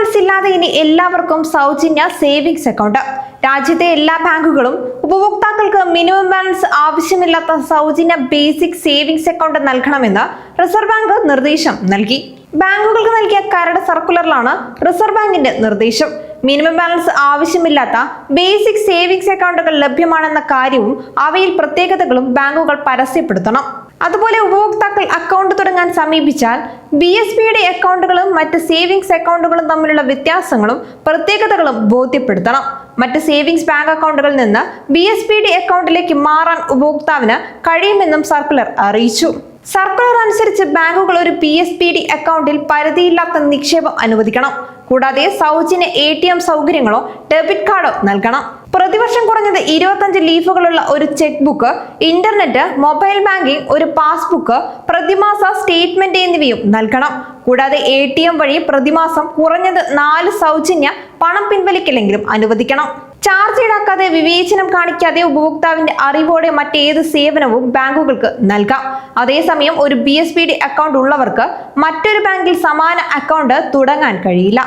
Balance ഇല്ലാതെ ഇനി എല്ലാവർക്കും സൗജന്യ സേവിങ്സ് അക്കൗണ്ട് രാജ്യത്തെ എല്ലാ ബാങ്കുകളും ഉപഭോക്താക്കൾക്ക് മിനിമം ബാലൻസ് ആവശ്യമില്ലാത്ത സൗജന്യ ബേസിക് സേവിങ്സ് അക്കൗണ്ട് നൽകണമെന്ന് റിസർവ് ബാങ്ക് നിർദ്ദേശം നൽകി. ബാങ്കുകൾക്ക് നൽകിയ കരട് സർക്കുലറിലാണ് റിസർവ് ബാങ്കിന്റെ നിർദ്ദേശം. മിനിമം ബാലൻസ് ആവശ്യമില്ലാത്ത ബേസിക് സേവിങ്സ് അക്കൗണ്ടുകൾ ലഭ്യമാണെന്ന കാര്യവും അവയിൽ പ്രത്യേകതകളും ബാങ്കുകൾ പരസ്യപ്പെടുത്തണം. അതുപോലെ ഉപഭോക്താക്കൾ അക്കൗണ്ട് തുടങ്ങാൻ സമീപിച്ചാൽ ബി എസ് പിയുടെ അക്കൗണ്ടുകളും മറ്റ് സേവിങ്സ് അക്കൗണ്ടുകളും തമ്മിലുള്ള വ്യത്യാസങ്ങളും പ്രത്യേകതകളും ബോധ്യപ്പെടുത്തണം. മറ്റ് സേവിങ്സ് ബാങ്ക് അക്കൗണ്ടുകളിൽ നിന്ന് ബി എസ് ഡി അക്കൗണ്ടിലേക്ക് മാറാൻ ഉപഭോക്താവിന് കഴിയുമെന്നും സർക്കുലർ അറിയിച്ചു. സർക്കുലർ അനുസരിച്ച് ബാങ്കുകൾ ഒരു പി എസ് പി ഡി അക്കൗണ്ടിൽ പരിധിയില്ലാത്ത നിക്ഷേപം അനുവദിക്കണം. കൂടാതെ സൗജന്യ എ ടി എം സൗകര്യങ്ങളോ ഡെബിറ്റ് കാർഡോ നൽകണം. പ്രതിവർഷം കുറഞ്ഞത് ഇരുപത്തഞ്ച് ലീഫുകളുള്ള ഒരു cheque book internet mobile banking ഒരു പാസ്ബുക്ക് പ്രതിമാസ സ്റ്റേറ്റ്മെന്റ് എന്നിവയും നൽകണം. കൂടാതെ എ ടി എം വഴി പ്രതിമാസം കുറഞ്ഞത് നാല് സൗജന്യ പണം പിൻവലിക്കലെങ്കിലും അനുവദിക്കണം. ചാർജ് ഈടാക്കാതെ വിവേചനം കാണിക്കാതെ ഉപഭോക്താവിന്റെ അറിവോടെ മറ്റേത് സേവനവും ബാങ്കുകൾക്ക് നൽകാം. അതേസമയം ഒരു B S P D account ഉള്ളവർക്ക് മറ്റൊരു ബാങ്കിൽ സമാന അക്കൗണ്ട് തുടങ്ങാൻ കഴിയില്ല.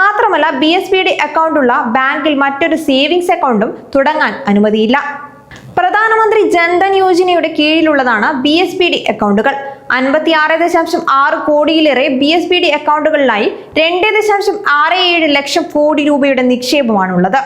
മാത്രമല്ല B S P D account ഉള്ള ബാങ്കിൽ മറ്റൊരു സേവിങ്സ് അക്കൗണ്ടും തുടങ്ങാൻ അനുമതിയില്ല. പ്രധാനമന്ത്രി ജൻധൻ യോജനയുടെ കീഴിലുള്ളതാണ് ബി എസ് പി ഡി അക്കൗണ്ടുകൾ അൻപത്തി ആറ് ദശാംശം ആറ് കോടിയിലേറെ ബി എസ് പി ഡി അക്കൗണ്ടുകളിലായി രണ്ട് ദശാംശം ആറ് ഏഴ് ലക്ഷം കോടി രൂപയുടെ നിക്ഷേപമാണുള്ളത്.